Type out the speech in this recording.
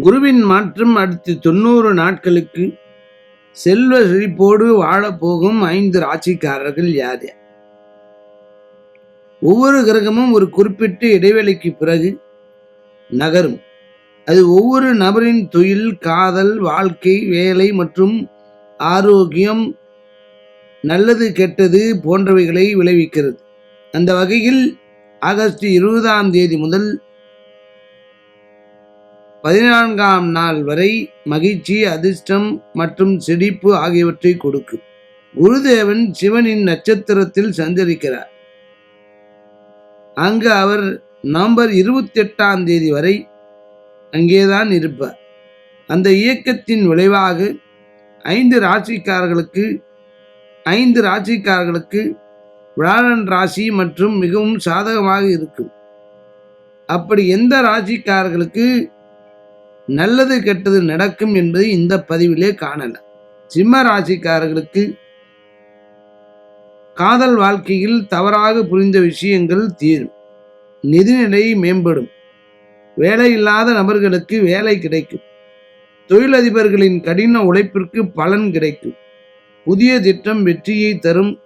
குருவின் மாற்றம் அடுத்து தொண்ணூறு நாட்களுக்கு செல்வ செழிப்போடு வாழப்போகும் ஐந்து ராசிக்காரர்கள் யார்? ஒவ்வொரு கிரகமும் ஒரு குறிப்பிட்ட இடைவெளிக்கு பிறகு நகரும். அது ஒவ்வொரு நபரின் தொழில் காதல் வாழ்க்கை வேலை மற்றும் ஆரோக்கியம் நல்லது கெட்டது போன்றவைகளை விளைவிக்கிறது. அந்த வகையில் ஆகஸ்ட் இருபதாம் தேதி முதல் பதினான்காம் நாள் வரை மகிழ்ச்சி அதிர்ஷ்டம் மற்றும் செழிப்பு ஆகியவற்றை கொடுக்கும் குருதேவன் சிவனின் நட்சத்திரத்தில் சஞ்சரிக்கிறார். அங்கு அவர் நவம்பர் இருபத்தி எட்டாம் தேதி வரை அங்கேதான் இருப்பார். அந்த இயக்கத்தின் விளைவாக ஐந்து ராசிக்காரர்களுக்கு ஐந்து ராசிக்காரர்களுக்கு வியாழன் ராசி மற்றும் மிகவும் சாதகமாக இருக்கும். அப்படி எந்த ராசிக்காரர்களுக்கு நல்லது கெட்டது நடக்கும் என்பதை இந்த பதிவிலே காணலாம். சிம்ம ராசிக்காரர்களுக்கு காதல் வாழ்க்கையில் தவறாக புரிந்த விஷயங்கள் தீரும். நிதிநிலை மேம்படும். வேலை இல்லாத நபர்களுக்கு வேலை கிடைக்கும். தொழிலதிபர்களின் கடின உழைப்பிற்கு பலன் கிடைக்கும். புதிய திட்டம் வெற்றியை தரும்.